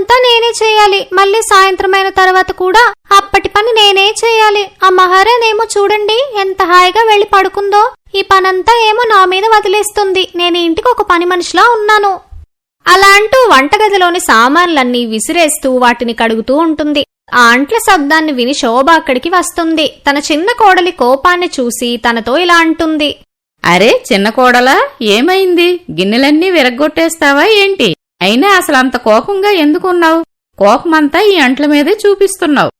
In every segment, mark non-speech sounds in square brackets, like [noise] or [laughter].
అంతా నేనే చేయాలి. మళ్ళీ సాయంత్రం అయిన తర్వాత కూడా అప్పటి పని నేనే చేయాలి. ఆ మహారాణేమో చూడండి ఎంత హాయిగా వెళ్ళి పడుకుందో. ఈ పనంతా ఏమో నా మీద వదిలేస్తుంది. నేను ఇంటికి ఒక పని మనిషిలా ఉన్నాను. అలా అంటూ వంటగదిలోని సామాన్లన్నీ విసిరేస్తూ వాటిని కడుగుతూ ఉంటుంది. ఆ అంట్ల శబ్దాన్ని విని శోభ అక్కడికి వస్తుంది. తన చిన్న కోడలి కోపాన్ని చూసి తనతో ఇలా అంటుంది. అరే చిన్న కోడలా ఏమైంది? గిన్నెలన్నీ విరగ్గొట్టేస్తావా ఏంటి? అయినా అసలు అంత కోపంగా ఎందుకున్నావు కోపమంతా ఈ అంట్ల మీదే చూపిస్తున్నావు.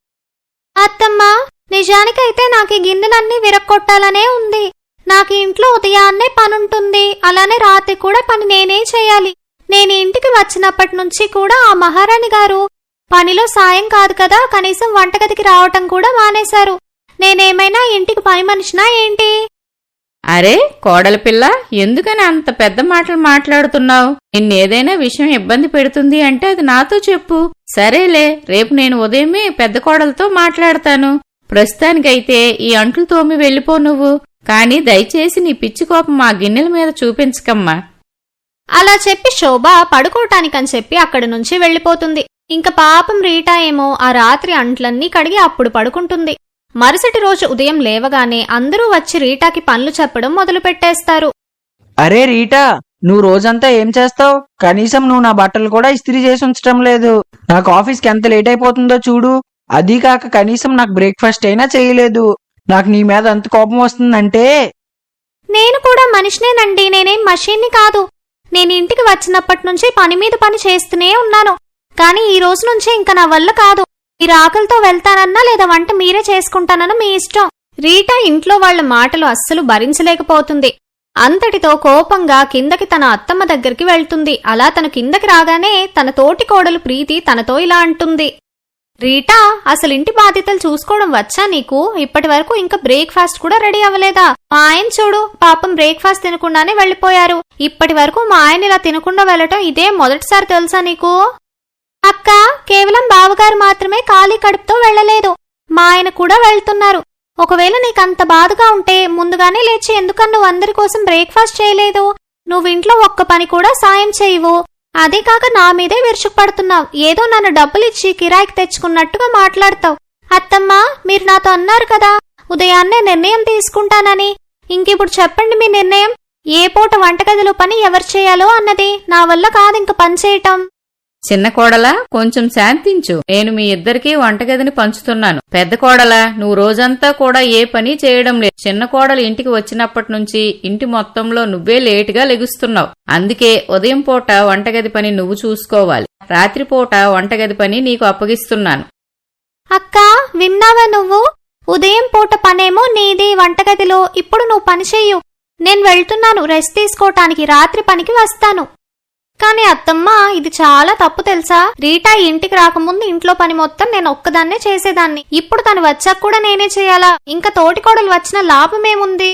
అత్తమ్మా నిజానికైతే నాకు ఈ గిన్నెలన్నీ విరక్కొట్టాలనే ఉంది. నాకు ఇంట్లో ఉదయాన్నే పనుంటుంది. అలానే రాత్రి కూడా పని నేనే చేయాలి. నేను ఇంటికి వచ్చినప్పటి నుంచి కూడా ఆ మహారాణి గారు పనిలో సాయం కాదు కదా కనీసం వంటగదికి రావటం కూడా మానేశారు. నేనేమైనా ఇంటికి పని మనిషినా ఏంటి? అరే కోడల పిల్ల ఎందుకని అంత పెద్ద మాటలు మాట్లాడుతున్నావు? నిన్నేదైనా విషయం ఇబ్బంది పెడుతుంది అంటే అది నాతో చెప్పు. సరేలే రేపు నేను ఉదయమే పెద్ద కోడలతో మాట్లాడతాను. ప్రస్తుతానికైతే ఈ అంట్లు తోమి వెళ్ళిపో నువ్వు. కానీ దయచేసి నీ పిచ్చి కోపం మా గిన్నెల మీద చూపించకమ్మా. అలా చెప్పి శోభ పడుకోటానికని చెప్పి అక్కడి నుంచి వెళ్ళిపోతుంది. ఇంక పాపం రీటా ఏమో ఆ రాత్రి అంట్లన్నీ కడిగి అప్పుడు పడుకుంటుంది. మరుసటి రోజు ఉదయం లేవగానే అందరూ వచ్చి రీటాకి పనులు చెప్పడం మొదలు పెట్టేస్తారు అరే రీటా నువ్వు రోజంతా ఏం చేస్తావు? కనీసం నువ్వు నా బట్టలు కూడా ఇస్త్రీ చేసి ఉంచడం లేదు. నాకు ఆఫీస్కి ఎంత లేట్ అయిపోతుందో చూడు. అదీ కాక కనీసం నాకు బ్రేక్ఫాస్ట్ అయినా చేయలేదు. నాకు నీ మీద ఎంత కోపం వస్తుందంటే? నేను కూడా మనిషినేనండి. నేనేం మషీన్ని కాదు. నేను ఇంటికి వచ్చినప్పటి నుంచి పని మీద పని చేస్తూనే ఉన్నాను. కానీ ఈ రోజు నుంచి ఇంక నా వల్ల కాదు. మీరు ఆకలితో వెళ్తానన్నా లేదా వంట మీరే చేసుకుంటానన్నా మీ ఇష్టం. రీటా ఇంట్లో వాళ్ళ మాటలు అస్సలు భరించలేకపోతుంది. అంతటితో కోపంగా కిందకి తన అత్తమ్మ దగ్గరికి వెళ్తుంది. అలా తను కిందకి రాగానే తన తోటి కోడలు ప్రీతి తనతో ఇలా అంటుంది. రీటా అసలు ఇంటి బాధ్యతలు చూసుకోవడం వచ్చా నీకు? ఇప్పటి వరకు ఇంకా బ్రేక్ఫాస్ట్ కూడా రెడీ అవ్వలేదా? మా ఆయన చూడు పాపం బ్రేక్ఫాస్ట్ తినకుండానే వెళ్ళిపోయారు. ఇప్పటి వరకు మా ఆయన ఇలా తినకుండా వెళ్ళటం ఇదే మొదటిసారి తెలుసా నీకు? అక్క కేవలం బావగారు మాత్రమే ఖాళీ కడుపుతో వెళ్ళలేదు. మా ఆయన కూడా వెళ్తున్నారు. ఒకవేళ నీకంత బాధగా ఉంటే ముందుగానే లేచి ఎందుకని నువ్వు అందరి కోసం బ్రేక్ఫాస్ట్ చేయలేదు? నువ్వు ఇంట్లో ఒక్క పని కూడా సాయం చేయవు. అదే కాక నా మీదే విరుచుకుపడుతున్నావు. ఏదో నన్ను డబ్బులిచ్చి కిరాయికి తెచ్చుకున్నట్టుగా మాట్లాడతావు. అత్తమ్మ మీరు నాతో అన్నారు కదా ఉదయాన్నే నిర్ణయం తీసుకుంటానని. ఇంకిప్పుడు చెప్పండి మీ నిర్ణయం. ఏ పూట వంటగదిలో పని ఎవరు చేయాలో అన్నది నా వల్ల కాదు ఇంక పని చేయటం. చిన్న కోడలా కొంచెం శాంతించు నేను మీ ఇద్దరికీ వంటగదిని పంచుతున్నాను. పెద్ద కోడలా నువ్వు రోజంతా కూడా ఏ పని చేయడం లేదు. చిన్న కోడలు ఇంటికి వచ్చినప్పటి నుంచి ఇంటి మొత్తంలో నువ్వే లేటుగా లెగుస్తున్నావు. అందుకే ఉదయం పూట వంటగది పని నువ్వు చూసుకోవాలి. రాత్రిపూట వంటగది పని నీకు అప్పగిస్తున్నాను. అక్క విన్నావా నువ్వు? ఉదయం పూట పనేమో నీది వంటగదిలో ఇప్పుడు నువ్వు పని చెయ్యు. నేను వెళ్తున్నాను రెస్ట్ తీసుకోవటానికి రాత్రి పనికి వస్తాను. కానీ అత్తమ్మ ఇది చాలా తప్పు తెలుసా? రీటా ఇంటికి రాకముందు ఇంట్లో పని మొత్తం నేను ఒక్కదాన్నే చేసేదాన్ని. ఇప్పుడు తను వచ్చాక కూడా నేనే చేయాలా? ఇంకా తోటికోడలు వచ్చిన లాభమేముంది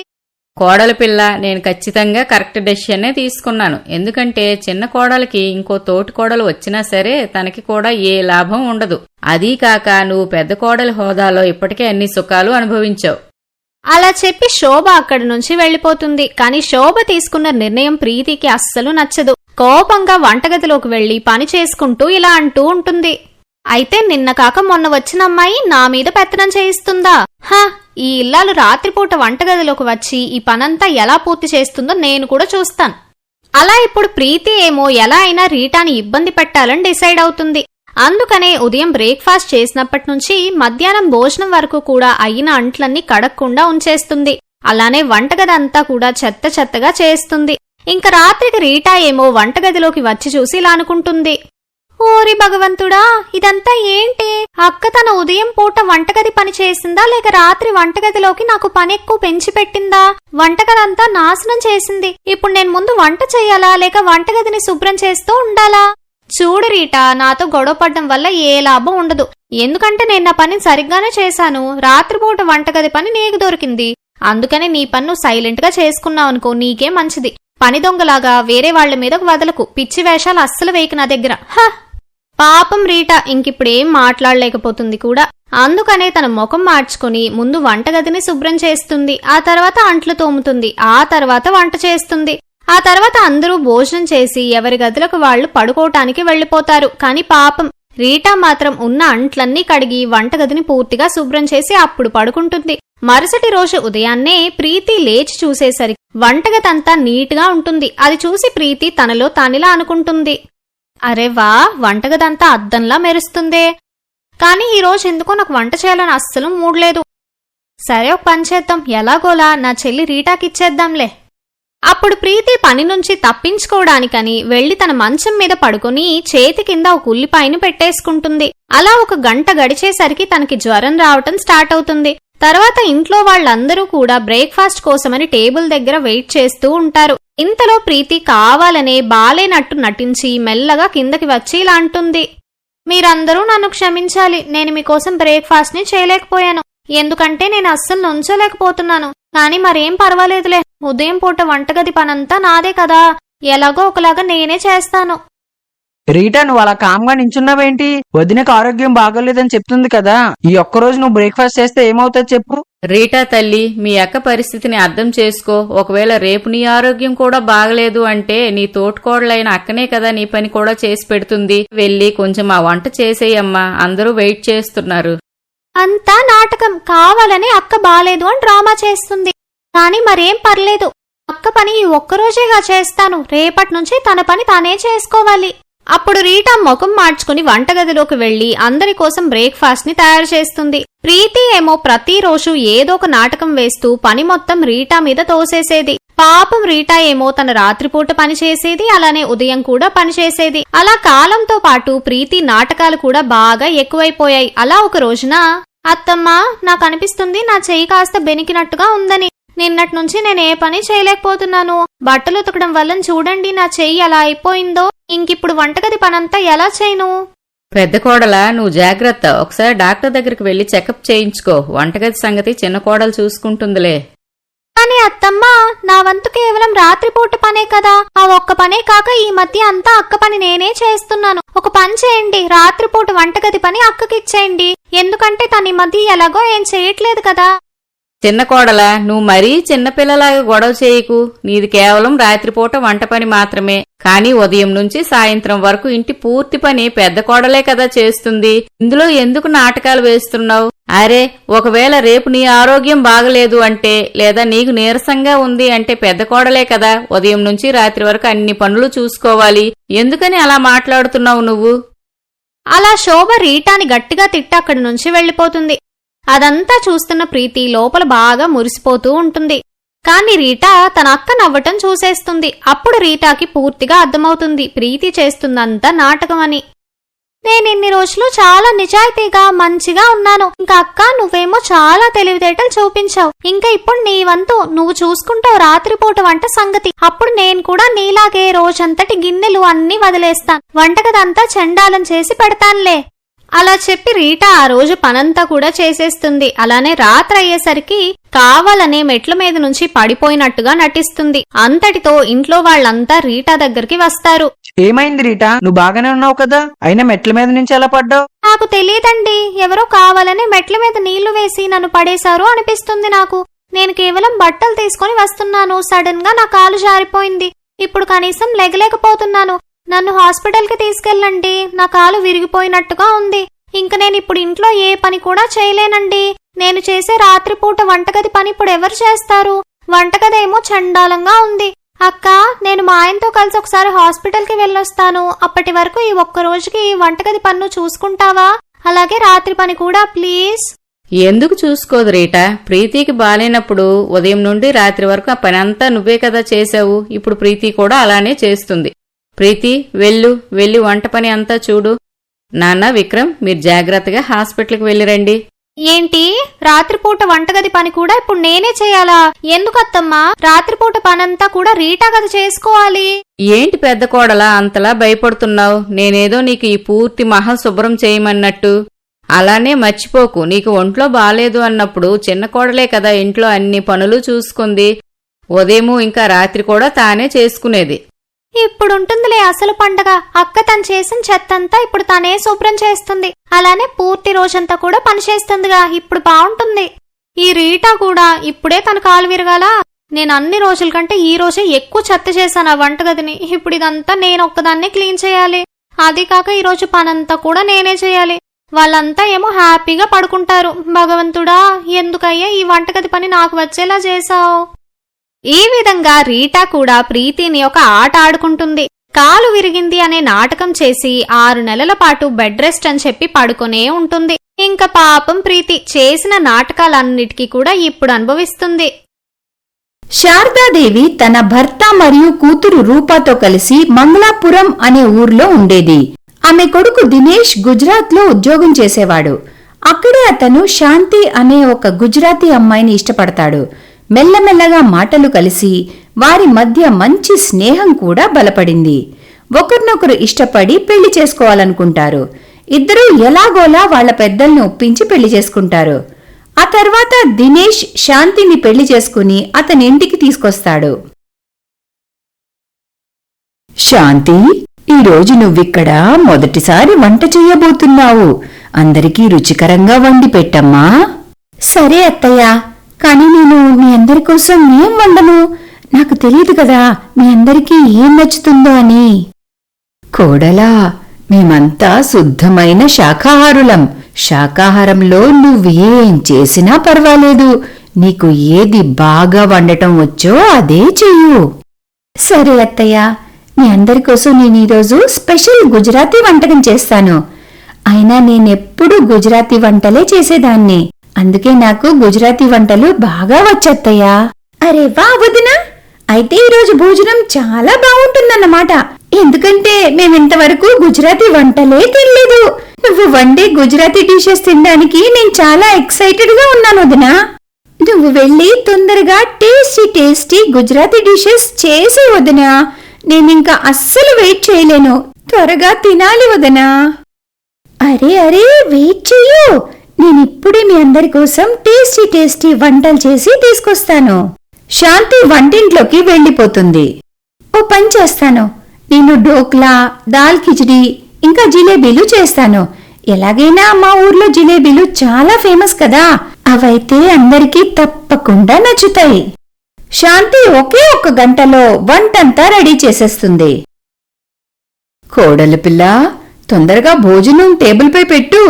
కోడల పిల్ల నేను ఖచ్చితంగా కరెక్ట్ డెసిషనే తీసుకున్నాను. ఎందుకంటే చిన్న కోడలికి ఇంకో తోటి కోడలు వచ్చినా సరే తనకి కూడా ఏ లాభం ఉండదు. అదీ కాక నువ్వు పెద్ద కోడలి హోదాలో ఇప్పటికే అన్ని సుఖాలు అనుభవించావు. అలా చెప్పి శోభ అక్కడి నుంచి వెళ్ళిపోతుంది కానీ శోభ తీసుకున్న నిర్ణయం ప్రీతికి అస్సలు నచ్చదు. కోపంగా వంటగదిలోకి వెళ్ళి పని చేసుకుంటూ ఇలా అంటూ ఉంటుంది. అయితే నిన్న కాక మొన్న వచ్చిన అమ్మాయి నా మీద పెత్తనం చేయిస్తుందా? హ ఈ ఇల్లాలు రాత్రిపూట వంటగదిలోకి వచ్చి ఈ పనంతా ఎలా పూర్తి చేస్తుందో నేను కూడా చూస్తాను. అలా ఇప్పుడు ప్రీతి ఏమో ఎలా అయినా రీటాని ఇబ్బంది పెట్టాలని డిసైడ్ అవుతుంది. అందుకనే ఉదయం బ్రేక్ఫాస్ట్ చేసినప్పటి నుంచి మధ్యాహ్నం భోజనం వరకు కూడా అయిన అంట్లన్నీ కడక్కుండా ఉంచేస్తుంది. అలానే వంటగదంతా కూడా చెత్త చెత్తగా చేస్తుంది. ఇంక రాత్రికి రీటా ఏమో వంటగదిలోకి వచ్చి చూసి ఇలా అనుకుంటుంది. ఓరి భగవంతుడా ఇదంతా ఏంటి? అక్క తన ఉదయం పూట వంటగది పని చేసిందా లేక రాత్రి వంటగదిలోకి నాకు పని ఎక్కువ పెంచి పెట్టిందా? వంటగదంతా నాశనం చేసింది. ఇప్పుడు నేను ముందు వంట చేయాలా లేక వంటగదిని శుభ్రం చేస్తూ ఉండాలా? చూడు రీటా నాతో గొడవపడ్డం వల్ల ఏ లాభం ఉండదు. ఎందుకంటే నేను నా పని సరిగ్గానే చేశాను. రాత్రిపూట వంటగది పని నీకు దొరికింది. అందుకని నీ పన్ను సైలెంట్గా చేసుకున్నావనుకో నీకే మంచిది. పని దొంగలాగా వేరే వాళ్ళ మీద వదలకు పిచ్చి వేషాలు అస్సలు వేయకు నా దగ్గర. హ! పాపం రీటా ఇంకిప్పుడేం మాట్లాడలేకపోతుంది కూడా. అందుకనే తన ముఖం మార్చుకుని ముందు వంటగదిని శుభ్రం చేస్తుంది ఆ తర్వాత అంట్లు తోముతుంది ఆ తర్వాత వంట చేస్తుంది. ఆ తర్వాత అందరూ భోజనం చేసి ఎవరి గదులకు వాళ్ళు పడుకోవటానికి వెళ్ళిపోతారు కాని పాపం రీటా మాత్రం ఉన్న అంట్లన్నీ కడిగి వంటగదిని పూర్తిగా శుభ్రం చేసి అప్పుడు పడుకుంటుంది. మరుసటి రోజు ఉదయాన్నే ప్రీతి లేచి చూసేసరికి వంటగదంతా నీట్గా ఉంటుంది. అది చూసి ప్రీతి తనలో తానిలా అనుకుంటుంది. అరే వా వంటగదంతా అద్దంలా మెరుస్తుందే. కానీ ఈ రోజు ఎందుకో నాకు వంట చేయాలని అస్సలు మూడలేదు సరే ఒక పని చేద్దాం. ఎలాగోలా నా చెల్లి రీటాకిచ్చేద్దాంలే అప్పుడు ప్రీతి పని నుంచి తప్పించుకోవడానికని వెళ్ళి తన మంచం మీద పడుకుని చేతి కింద ఒక ఉల్లిపాయను పెట్టేసుకుంటుంది. అలా ఒక గంట గడిచేసరికి తనకి జ్వరం రావటం స్టార్ట్ అవుతుంది. తర్వాత ఇంట్లో వాళ్ళందరూ కూడా బ్రేక్ఫాస్ట్ కోసమని టేబుల్ దగ్గర వెయిట్ చేస్తూ ఉంటారు. ఇంతలో ప్రీతి కావాలనే బాలేనట్టు నటించి మెల్లగా కిందకి వచ్చి ఇలా అంటుంది. మీరందరూ నన్ను క్షమించాలి. నేను మీకోసం బ్రేక్ఫాస్ట్ని చేయలేకపోయాను. ఎందుకంటే నేను అస్సలు నుంచోలేకపోతున్నాను. కానీ మరేం పర్వాలేదులే. ఉదయం పూట వంటగది పనంతా నాదే కదా. ఎలాగో ఒకలాగా నేనే చేస్తాను. రీటా నువ్వు అలా కామ్గా నించున్నావేంటి? వదినకు ఆరోగ్యం బాగోలేదని చెప్తుంది కదా. ఈ ఒక్క రోజు నువ్వు బ్రేక్ఫాస్ట్ చేస్తే ఏమవుతుంది చెప్పు. రీటా తల్లి మీ అక్క పరిస్థితిని అర్థం చేసుకో. ఒకవేళ రేపు నీ ఆరోగ్యం కూడా బాగలేదు అంటే నీ తోటికోడలైన అక్కనే కదా నీ పని కూడా చేసి పెడుతుంది. వెళ్ళి కొంచెం ఆ వంట చేసేయమ్మా. అందరూ వెయిట్ చేస్తున్నారు. అంతా నాటకం. కావాలని అక్క బాలేదు అని డ్రామా చేస్తుంది. కానీ మరేం పర్లేదు. అక్క పని ఈ ఒక్కరోజేగా చేస్తాను. రేపటి నుంచి తన పని తానే చేసుకోవాలి. అప్పుడు రీటా ముఖం మార్చుకుని వంటగదిలోకి వెళ్ళి అందరి కోసం బ్రేక్ఫాస్ట్ని తయారు చేస్తుంది. ప్రీతి ఏమో ప్రతిరోజు ఏదో ఒక నాటకం వేస్తూ పని మొత్తం రీటా మీద తోసేసేది. పాపం రీటా ఏమో తన రాత్రిపూట పనిచేసేది అలానే ఉదయం కూడా పనిచేసేది. అలా కాలంతో పాటు ప్రీతి నాటకాలు కూడా బాగా ఎక్కువైపోయాయి. అలా ఒక రోజున అత్తమ్మ నాకు అనిపిస్తుంది నా చెయ్యి కాస్త బెనికినట్టుగా ఉందని. నిన్నటి నుంచి నేను ఏ పని చేయలేకపోతున్నాను. బట్టలు ఉతకడం వల్ల చూడండి నా చెయ్యి ఎలా అయిపోయిందో. ఇంకిప్పుడు వంటగది పనంతా ఎలా చేయను? పెద్ద కోడలా నువ్వు జాగ్రత్త. ఒకసారి డాక్టర్ దగ్గరికి వెళ్ళి చెకప్ చేయించుకో. వంటగది సంగతి చిన్న కోడలు చూసుకుంటుందిలే. కానీ అత్తమ్మ నా వంతు కేవలం రాత్రిపూట పనే కదా. ఆ ఒక్క పనే కాక ఈ మధ్య అంతా అక్క పని నేనే చేస్తున్నాను. ఒక పని చేయండి. రాత్రిపూట వంటగది పని అక్కకిచ్చేయండి. ఎందుకంటే తన ఈ మధ్య ఎలాగో ఏం చేయట్లేదు కదా. చిన్న కోడలా నువ్వు మరీ చిన్నపిల్లలాగా గొడవ చేయకు. నీది కేవలం రాత్రిపూట వంట పని మాత్రమే. కానీ ఉదయం నుంచి సాయంత్రం వరకు ఇంటి పూర్తి పని పెద్ద కోడలే కదా చేస్తుంది. ఇందులో ఎందుకు నాటకాలు వేస్తున్నావు? అరే ఒకవేళ రేపు నీ ఆరోగ్యం బాగలేదు అంటే లేదా నీకు నీరసంగా ఉంది అంటే పెద్ద కోడలే కదా ఉదయం నుంచి రాత్రి వరకు అన్ని పనులు చూసుకోవాలి. ఎందుకని అలా మాట్లాడుతున్నావు నువ్వు? అలా శోభ రీటాని గట్టిగా తిట్టి అక్కడి నుంచి వెళ్ళిపోతుంది అదంతా చూస్తున్న ప్రీతి లోపల బాగా మురిసిపోతూ ఉంటుంది. కాని రీటా తన అక్క నవ్వటం చూసేస్తుంది. అప్పుడు రీటాకి పూర్తిగా అర్థమవుతుంది ప్రీతి చేస్తుందంతా నాటకం అని నేను ఇన్ని రోజులు చాలా నిజాయితీగా మంచిగా ఉన్నాను. ఇంకా అక్క నువ్వేమో చాలా తెలివితేటలు చూపించావు. ఇంకా ఇప్పుడు నీ వంతు నువ్వు చూసుకుంటావు రాత్రిపూట వంట సంగతి. అప్పుడు నేను కూడా నీలాగే రోజంతటి గిన్నెలు అన్ని వదిలేస్తాను. వంటగదంతా చండాలం చేసి పెడతానులే. అలా చెప్పి రీటా ఆ రోజు పనంతా కూడా చేసేస్తుంది. అలానే రాత్రి అయ్యేసరికి కావాలనే మెట్ల మీద నుంచి పడిపోయినట్టుగా నటిస్తుంది. అంతటితో ఇంట్లో వాళ్ళంతా రీటా దగ్గరికి వస్తారు. ఏమైంది రీటా? నువ్వు బాగానే ఉన్నావు కదా? అయినా మెట్ల మీద నుంచి ఎలా పడ్డావు? నాకు తెలియదండి. ఎవరో కావాలని మెట్ల మీద నీళ్ళు వేసి నన్ను పడేశారు అనిపిస్తుంది నాకు. నేను కేవలం బట్టలు తీసుకొని వస్తున్నాను. సడన్గా నా కాలు జారిపోయింది. ఇప్పుడు కనీసం లెగలేకపోతున్నాను. నన్ను హాస్పిటల్కి తీసుకెళ్ళండి. నా కాలు విరిగిపోయినట్టుగా ఉంది. ఇంక నేను ఇప్పుడు ఇంట్లో ఏ పని కూడా చేయలేనండి. నేను చేసే రాత్రిపూట వంటగది పని ఇప్పుడు ఎవరు చేస్తారు? వంటగది ఏమో చండాలంగా ఉంది. అక్క నేను మా ఆయనతో కలిసి ఒకసారి హాస్పిటల్కి వెళ్ళొస్తాను. అప్పటి వరకు ఈ ఒక్క రోజుకి ఈ వంటగది పన్ను చూసుకుంటావా? అలాగే రాత్రి పని కూడా ప్లీజ్. ఎందుకు చూసుకోదు రీటా? ప్రీతికి బాలేనప్పుడు ఉదయం నుండి రాత్రి వరకు ఆ పనంతా నువ్వే కదా చేశావు. ఇప్పుడు ప్రీతి కూడా అలానే చేస్తుంది. ప్రీతి వెళ్ళు వెళ్ళి వంట పని అంతా చూడు. నాన్న విక్రమ్ మీరు జాగ్రత్తగా హాస్పిటల్కి వెళ్ళిరండి ఏంటి? రాత్రిపూట వంటగది పని కూడా ఇప్పుడు నేనే చేయాలా? ఎందుకు అత్తమ్మా రాత్రిపూట పనంతా కూడా రీటా గది చేసుకోవాలి. ఏంటి పెద్ద కోడలా అంతలా భయపడుతున్నావు? నేనేదో నీకు ఈ పూర్తి మహల్ శుభ్రం చేయమన్నట్టు. అలానే మర్చిపోకు నీకు ఒంట్లో బాలేదు అన్నప్పుడు చిన్న కోడలే కదా ఇంట్లో అన్ని పనులు చూసుకుంది. ఉదయము ఇంకా రాత్రి కూడా తానే చేసుకునేది. ఇప్పుడుంటుందిలే అసలు పండగ. అక్క తను చేసిన చెత్తంతా ఇప్పుడు తనే శుభ్రం చేస్తుంది. అలానే పూర్తి రోజంతా కూడా పని చేస్తుందిగా. ఇప్పుడు బాగుంటుంది ఈ రీటా కూడా ఇప్పుడే తన కాలు విరగాల. నేను అన్ని రోజుల కంటే ఈ రోజే ఎక్కువ చెత్త చేశాను ఆ వంటగదిని. ఇప్పుడు ఇదంతా నేను ఒక్కదాన్నే క్లీన్ చేయాలి. అది కాక ఈరోజు పనంతా కూడా నేనే చేయాలి. వాళ్ళంతా ఏమో హ్యాపీగా పడుకుంటారు. భగవంతుడా ఎందుకయ్యా ఈ వంటగది పని నాకు వచ్చేలా చేశావు? ఈ విధంగా రీటా కూడా ప్రీతిని ఒక ఆట ఆడుకుంటుంది. కాలు విరిగింది అనే నాటకం చేసి ఆరు నెలల పాటు బెడ్ రెస్ట్ అని చెప్పి పడుకునే ఉంటుంది. ఇంకా పాపం ప్రీతి చేసిన నాటకాలన్నిటికీ కూడా ఇప్పుడు అనుభవిస్తుంది. శారదాదేవి తన భర్త మరియు కూతురు రూపాతో కలిసి మంగళాపురం అనే ఊర్లో ఉండేది. ఆమె కొడుకు దినేష్ గుజరాత్లో ఉద్యోగం చేసేవాడు. అక్కడే అతను శాంతి అనే ఒక గుజరాతీ అమ్మాయిని ఇష్టపడతాడు. మెల్లమెల్లగా మాటలు కలిసి వారి మధ్య మంచి స్నేహం కూడా బలపడింది. ఒకరినొకరు ఇష్టపడి పెళ్ళి చేసుకోవాలనుకుంటారు. ఇద్దరూ ఎలాగోలా వాళ్ళ పెద్దల్ని ఒప్పించి పెళ్ళి చేసుకుంటారు. ఆ తర్వాత దినేష్ శాంతిని పెళ్ళి చేసుకుని అతని ఇంటికి తీసుకొస్తాడు. శాంతి ఈరోజు నువ్విక్కడ మొదటిసారి వంట చెయ్యబోతున్నావు అందరికీ రుచికరంగా వండి పెట్టమ్మా. సరే అత్తయ్య. కానీ నేను మీ అందరి కోసం ఏం వండను? నాకు తెలియదు కదా మీ అందరికీ ఏం నచ్చుతుందో అని. కోడలా మేమంతా శుద్ధమైన శాకాహారులం. శాకాహారంలో నువ్వేం చేసినా పర్వాలేదు. నీకు ఏది బాగా వండటం వచ్చో అదే చెయ్యు. సరే అత్తయ్య మీ అందరి కోసం నేను ఈరోజు స్పెషల్ గుజరాతీ వంటకం చేస్తాను. అయినా నేనెప్పుడు గుజరాతీ వంటలే చేసేదాన్ని. అందుకే నాకు గుజరాతీ వంటలు బాగా వచ్చేత్తయ్యా. అరే వా వదినా. అయితే ఈరోజు భోజనం చాలా బాగుంటుందన్నమాట. ఎందుకంటే మేమింతవరకు గుజరాతీ వంటలే తినలేదు. నువ్వు వండే గుజరాతీ డిషెస్ తినడానికి నేను చాలా ఎక్సైటెడ్గా ఉన్నాను వదినా. నువ్వు వెళ్ళి తొందరగా టేస్టీ టేస్టీ గుజరాతీ డిషెస్ చేసి వదినా. నేనింకా అస్సలు వెయిట్ చేయలేను. త్వరగా తినాలి వదినా. అరే అరే వెయిట్ చెయ్యు. నేను ఇప్పుడే మీ అందరి కోసం టేస్టీ టేస్టీ వంటలు చేసి తీసుకొస్తాను. శాంతి వంటింట్లోకి వెళ్ళిపోతుంది. ఓ పని చేస్తాను. నేను డోక్లా దాల్ కిచడి ఇంకా జిలేబీలు చేస్తాను. ఎలాగైనా మా ఊర్లో జిలేబీలు చాలా ఫేమస్ కదా. అవైతే అందరికీ తప్పకుండా నచ్చుతాయి. శాంతి ఒకే ఒక్క గంటలో వంటంతా రెడీ చేసేస్తుంది. కోడలు పిల్ల తొందరగా భోజనం టేబుల్పై పెట్టు.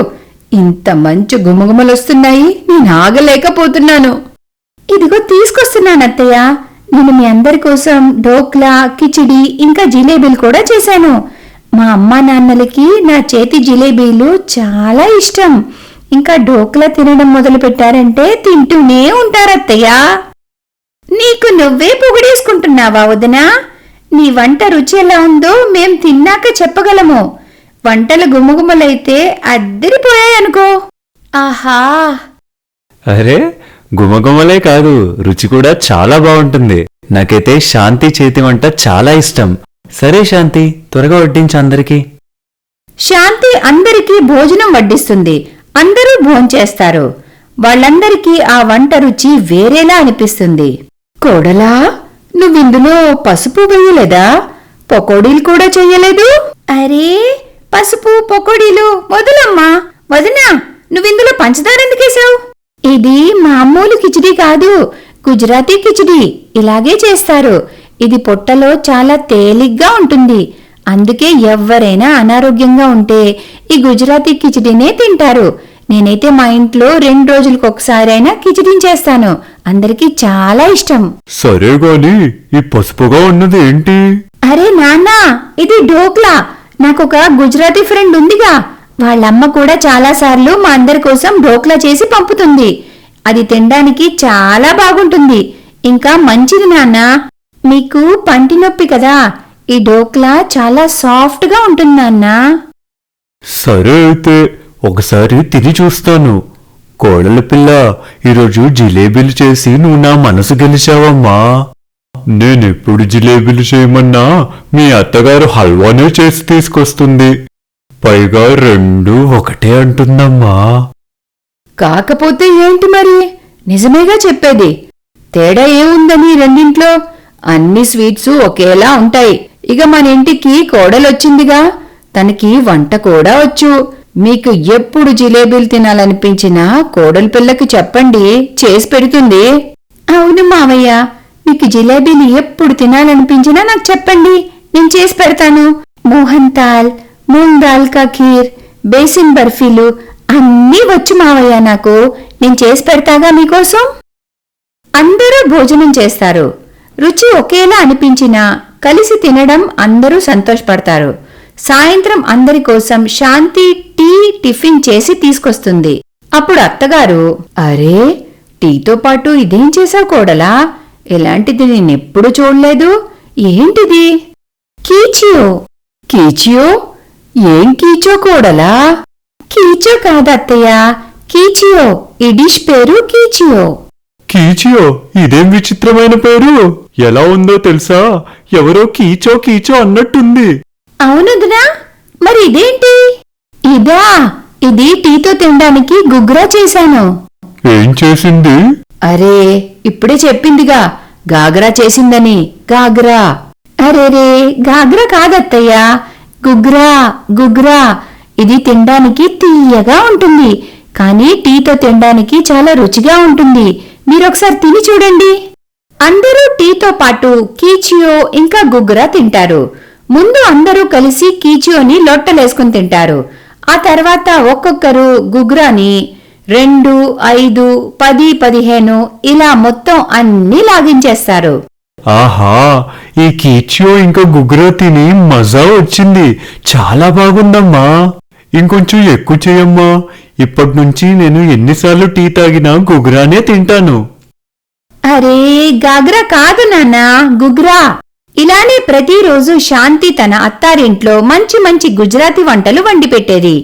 ఇంత మంచి గుమగుమలొస్తున్నాయి నేను ఆగలేకపోతున్నాను. ఇదిగో తీసుకొస్తున్నాను అత్తయ్య. నేను మీ అందరి కోసం డోక్లా కిచిడి ఇంకా జిలేబీలు కూడా చేశాను. మా అమ్మా నాన్నలకి నా చేతి జిలేబీలు చాలా ఇష్టం. ఇంకా డోక్లా తినడం మొదలు పెట్టారంటే తింటూనే ఉంటారత్తయ్య నీకు నువ్వే పొగిడేసుకుంటున్నావా వదినా? నీ వంట రుచి ఎలా ఉందో మేం తిన్నాక చెప్పగలము. వంటల గుమగుమలైతే అద్దరిపోయాయనుకో ఆహా. అరే గుమగుమలే కాదు రుచి కూడా చాలా బాగుంటుంది. నాకైతే శాంతి చేతి వంట చాలా ఇష్టం. సరే శాంతి త్వరగా వడ్డించు అందరికీ. శాంతి అందరికీ భోజనం వడ్డిస్తుంది. అందరూ భోంచేస్తారు వాళ్ళందరికీ ఆ వంట రుచి వేరేలా అనిపిస్తుంది. కోడలా నువ్విందులో పసుపు వేయలేదా? పకోడీలు కూడా చెయ్యలేదు అరే పసుపు పకోడీలు వదులమ్మా. వదినా నువ్విందులో పంచదార ఎందుకేశావు? ఇది మామూలు కిచిడి కాదు గుజరాతీ కిచిడి. ఇలాగే చేస్తారు. ఇది పొట్టలో చాలా తేలిగ్గా ఉంటుంది. అందుకే ఎవ్వరైనా అనారోగ్యంగా ఉంటే ఈ గుజరాతీ కిచిడినే తింటారు. నేనైతే మా ఇంట్లో రెండు రోజులకు ఒకసారైనా కిచిడిని చేస్తాను. అందరికీ చాలా ఇష్టం. సరే గాని ఈ పసుపుగా ఉన్నది ఏంటి? అరే నాన్నా ఇది డోక్లా నాకొక గుజరాతీ ఫ్రెండ్ ఉందిగా. వాళ్ళమ్మ కూడా చాలాసార్లు మా అందరి కోసం డోక్లా చేసి పంపుతుంది. అది తినడానికి చాలా బాగుంటుంది. ఇంకా మంచిది నాన్న. మీకు పంటి నొప్పి కదా. ఈ డోక్లా చాలా సాఫ్ట్గా ఉంటుంది నాన్నా. సరే అయితే ఒకసారి తిని చూస్తాను. కోడలు పిల్ల ఈరోజు జిలేబీలు చేసి నువ్వు నా మనసు గెలిచావమ్మా. నేనెప్పుడు జిలేబీలు చేయమన్నా? మీ అత్తగారు హల్వానే చేసి తీసుకొస్తుంది. పైగా రెండు ఒకటే అంటుందమ్మా. కాకపోతే ఏంటి మరి? నిజమేగా చెప్పేది. తేడా ఏముందని రెండింట్లో? అన్ని స్వీట్స్ ఒకేలా ఉంటాయి. ఇక మన ఇంటికి కోడలొచ్చిందిగా. తనకి వంట కూడా వచ్చు. మీకు ఎప్పుడు జిలేబీలు తినాలనిపించినా కోడలి పిల్లకి చెప్పండి. చేసి పెడుతుంది. అవును మావయ్య. మీకు జిలేబీలు ఎప్పుడు తినాలనిపించినా నాకు చెప్పండి. నేను చేసి పెడతాను. మోహన్ తాల్ మూంగ్ దాల్ కా ఖీర్ బేసిన్ బర్ఫీలు అన్నీ వచ్చు మావయ్య నాకు. నేను చేసి పెడతాగా మీకోసం? అందరూ భోజనం చేస్తారు. రుచి ఒకేలా అనిపించినా కలిసి తినడం అందరూ సంతోషపడతారు. సాయంత్రం అందరి కోసం శాంతి టీ టిఫిన్ చేసి తీసుకొస్తుంది. అప్పుడు అత్తగారు అరే టీతో పాటు ఇదేం చేసావు కోడలా? ఇలాంటిది నేనెప్పుడు చూడలేదు. ఏంటిది? కీచియో. కీచియో? ఏం కీచో కోడలా? కీచో కాదత్తయ్య కీచియో. ఈ డిష్ పేరు కీచియో. కీచియో ఇదేం విచిత్రమైన పేరు? ఎలా ఉందో తెలుసా? ఎవరో కీచో కీచో అన్నట్టుంది. అవునదునా మరి ఇదేంటి? ఇదా. ఇది టీతో తినడానికి గుగ్రా చేశాను. ఏం చేసింది? అరే ఇప్పుడే చెప్పిందిగా. గాగ్రా చేసిందని. గాగ్రా అరేరే గాగ్రా కాదత్తయ్యా. గుగ్రా గుగ్రా. ఇది తినడానికి తీయగా ఉంటుంది. కానీ టీతో తినడానికి చాలా రుచిగా ఉంటుంది. మీరొకసారి తిని చూడండి. అందరూ టీతో పాటు కీచియో ఇంకా గుగ్రా తింటారు. ముందు అందరూ కలిసి కీచియోని లొట్టలేసుకుని తింటారు. ఆ తర్వాత ఒక్కొక్కరు గుగ్రాని రెండు ఐదు పది పదిహేను ఇలా మొత్తం అన్నీ లాగించేస్తారు ఆహా ఈ కీచియో ఇంకా గుగ్గురో తిని మజా వచ్చింది. చాలా బాగుందమ్మా. ఇంకొంచెం ఎక్కువ చేయమ్మా. ఇప్పటి నుంచి నేను ఎన్నిసార్లు టీ తాగినా గుగ్రానే తింటాను. అరే గాగ్రా కాదు నాన్న గుగ్రా. ఇలానే ప్రతిరోజు శాంతి తన అత్తారింట్లో మంచి మంచి గుజరాతీ వంటలు వండి పెట్టేది.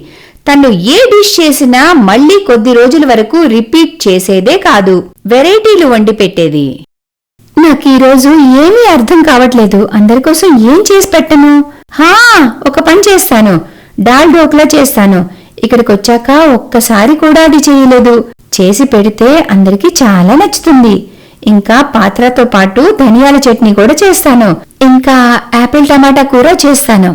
తను ఏ డిష్ చేసినా మళ్ళీ కొద్ది రోజుల వరకు రిపీట్ చేసేదే కాదు. వెరైటీలు వండి పెట్టేది. నాకు ఈరోజు ఏమీ అర్థం కావట్లేదు. అందరి కోసం ఏం చేసి పెట్టను? హా ఒక పని చేస్తాను. డాల్ డోక్లా చేస్తాను. ఇక్కడికి వచ్చాక ఒక్కసారి కూడా అది చేయలేదు. చేసి పెడితే అందరికీ చాలా నచ్చుతుంది. ఇంకా పాత్రతో పాటు ధనియాల చట్నీ కూడా చేస్తాను. ఇంకా యాపిల్ టమాటా కూర చేస్తాను.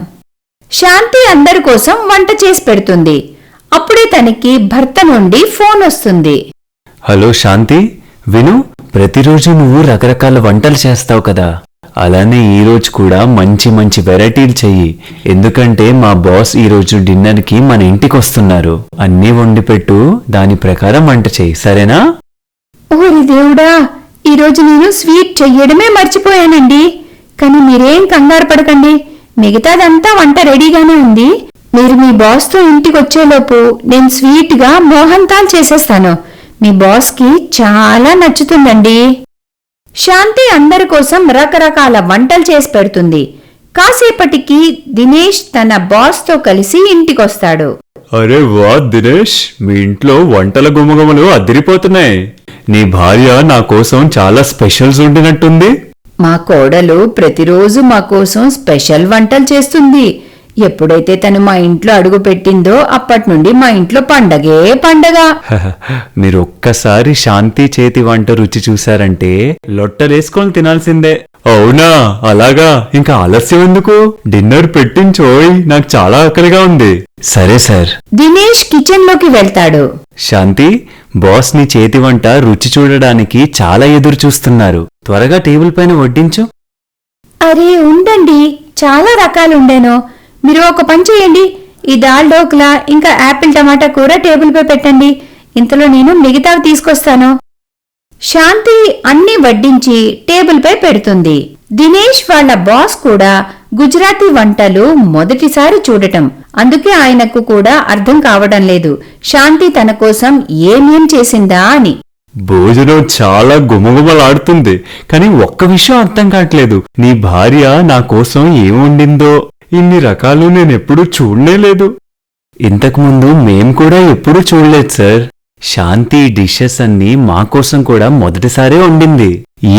శాంతి అందరి కోసం వంట చేసి పెడుతుంది. అప్పుడే తనకి భర్త నుండి ఫోన్ వస్తుంది. హలో శాంతి విను ప్రతిరోజు నువ్వు రకరకాల వంటలు చేస్తావు కదా. అలానే ఈ రోజు కూడా మంచి మంచి వెరైటీలు చెయ్యి. ఎందుకంటే మా బాస్ ఈ రోజు డిన్నర్కి మన ఇంటికి వస్తున్నారు. అన్నీ వండి పెట్టు దాని ప్రకారం వంట చెయ్యి. సరేనా? ఓరి దేవుడా ఈరోజు నేను స్వీట్ చెయ్యడమే మర్చిపోయానండి. కానీ మీరేం కంగారు పడకండి. మిగతాదంతా వంట రెడీగానే ఉంది. మీరు మీ బాస్తో ఇంటికొచ్చేలోపు నేను స్వీట్గా మోహన్తాల్ చేసేస్తాను. మీ బాస్కి చాలా నచ్చుతుందండి. శాంతి అందరి కోసం రకరకాల వంటలు చేసి పెడుతుంది. కాసేపటికి దినేష్ తన బాస్తో కలిసి ఇంటికొస్తాడు. అరే వా దినేష్ మీ ఇంట్లో వంటల గుమగుమలు అదిరిపోతున్నాయి. నీ భార్య నా కోసం చాలా స్పెషల్స్ ఉండినట్టుంది మా కోడలు ప్రతిరోజు మా కోసం స్పెషల్ వంటలు చేస్తుంది. ఎప్పుడైతే తను మా ఇంట్లో అడుగు పెట్టిందో అప్పటి నుండి మా ఇంట్లో పండగే పండగ. [laughs] మీరు ఒక్కసారి శాంతి చేతి వంట రుచి చూసారంటే లొట్టలేసుకొని తినాల్సిందే. అవునా? అలాగా? ఇంకా ఆలస్యం ఎందుకు? డిన్నర్ పెట్టించోయ్ నాకు చాలా ఆకలిగా ఉంది. సరే సార్. దినేష్ కిచెన్లోకి వెళ్తాడు. శాంతి బాస్ నీ చేతి వంట రుచి చూడడానికి చాలా ఎదురు చూస్తున్నారు. త్వరగా టేబుల్ పైన వడ్డించు. అరే ఉండండి చాలా రకాలు ఉండేను. మీరు ఒక పని చేయండి. ఈ దాల్ డోక్లా ఇంకా యాపిల్ టమాటా కూర టేబుల్ పై పెట్టండి. ఇంతలో నేను మిగతావి తీసుకొస్తాను. శాంతి అన్ని వడ్డించి టేబుల్పై పెడుతుంది. దినేష్ వాళ్ళ బాస్ కూడా గుజరాతీ వంటలు మొదటిసారి చూడటం. అందుకే ఆయనకు కూడా అర్థం కావడం లేదు. శాంతి తన కోసం ఏమేం చేసిందా అని. భోజనం చాలా గుమగుమలాడుతుంది. కానీ ఒక్క విషయం అర్థం కావట్లేదు. నీ భార్య నా కోసం ఏం వండిందో? ఇన్ని రకాలు నేనెప్పుడూ చూడలేదు ఇంతకుముందు మేం కూడా ఎప్పుడూ చూడలేదు సార్. శాంతి డిషెస్ అన్ని మా కోసం కూడా మొదటిసారే వండింది.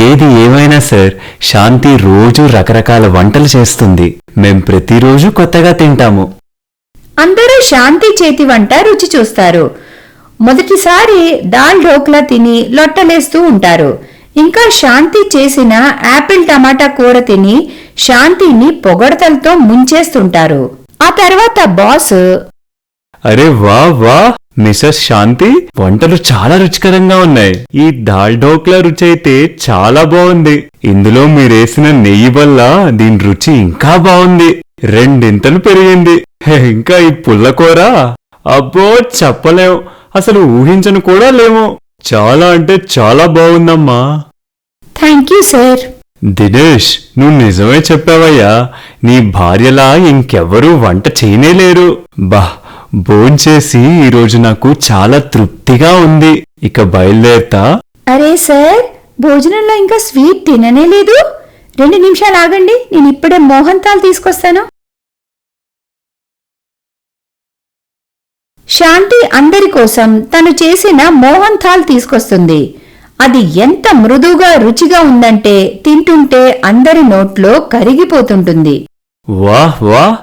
ఏది ఏమైనా సార్ శాంతి రోజు రకరకాల వంటలు చేస్తుంది. మేం ప్రతిరోజు కొత్తగా తింటాము. అందరూ శాంతి చేతి వంట రుచి చూస్తారు. మొదటిసారి దాల్ ఢోక్లా తిని లొట్టలేస్తూ ఉంటారు. ఇంకా శాంతి చేసిన యాపిల్ టమాటా కూర తిని శాంతిని పొగడతలతో ముంచేస్తుంటారు. ఆ తర్వాత బాస్ అరే వా వా మిసెస్ శాంతి వంటలు చాలా రుచికరంగా ఉన్నాయి. ఈ దాల్ ఢోక్లా రుచి అయితే చాలా బాగుంది. ఇందులో మీరేసిన నెయ్యి వల్ల దీని రుచి ఇంకా బాగుంది. రెండింతలు పెరిగింది. ఇంకా ఈ పుల్లకూర అబ్బో చెప్పలేం. అసలు ఊహించను కూడా లేము. చాలా అంటే చాలా బాగుందమ్మా. Thank you sir. దినేష్ నువ్వు నిజమే చెప్పావయ్యా. నీ భార్యలా ఇంకెవ్వరూ వంట చేయనేలేరు బా భోంచేసి ఈరోజు నాకు చాలా తృప్తిగా ఉంది. ఇక బయలుదేరుతా? అరే సార్ భోజనంలో ఇంకా స్వీట్ తిననే లేదు. రెండు నిమిషాలు ఆగండి నేను ఇప్పుడే మోహన్ తాల్ తీసుకొస్తాను. శాంతి అందరి కోసం తను చేసిన మోహన్ థాల్ తీసుకొస్తుంది. అది ఎంత మృదువుగా రుచిగా ఉందంటే తింటుంటే అందరి నోట్లో కరిగిపోతుంటుంది. వాహ్ వాహ్.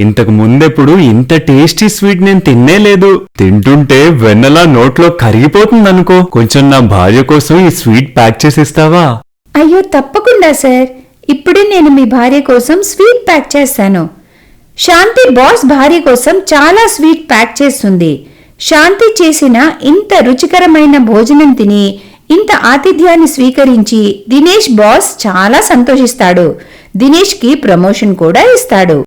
ఇంతకు ముందెప్పుడు ఇంత టేస్టీ స్వీట్ నేను తిన్నే లేదు. తింటుంటే వెన్నలా నోట్లో కరిగిపోతుందనుకో. కొంచెం నా భార్య కోసం ఈ స్వీట్ ప్యాక్ చేసిస్తావా? అయ్యో తప్పకుండా సార్. ఇప్పుడే నేను మీ భార్య కోసం స్వీట్ ప్యాక్ చేస్తాను. శాంతి బాస్ భార్య కోసం చాలా స్వీట్ ప్యాక్ చేస్తుంది. శాంతి చేసిన ఇంత రుచికరమైన భోజనం తిని ఇంత ఆతిథ్యాన్ని స్వీకరించి దినేష్ బాస్ చాలా సంతోషిస్తాడు. దినేష్కి ప్రమోషన్ కూడా ఇస్తాడు.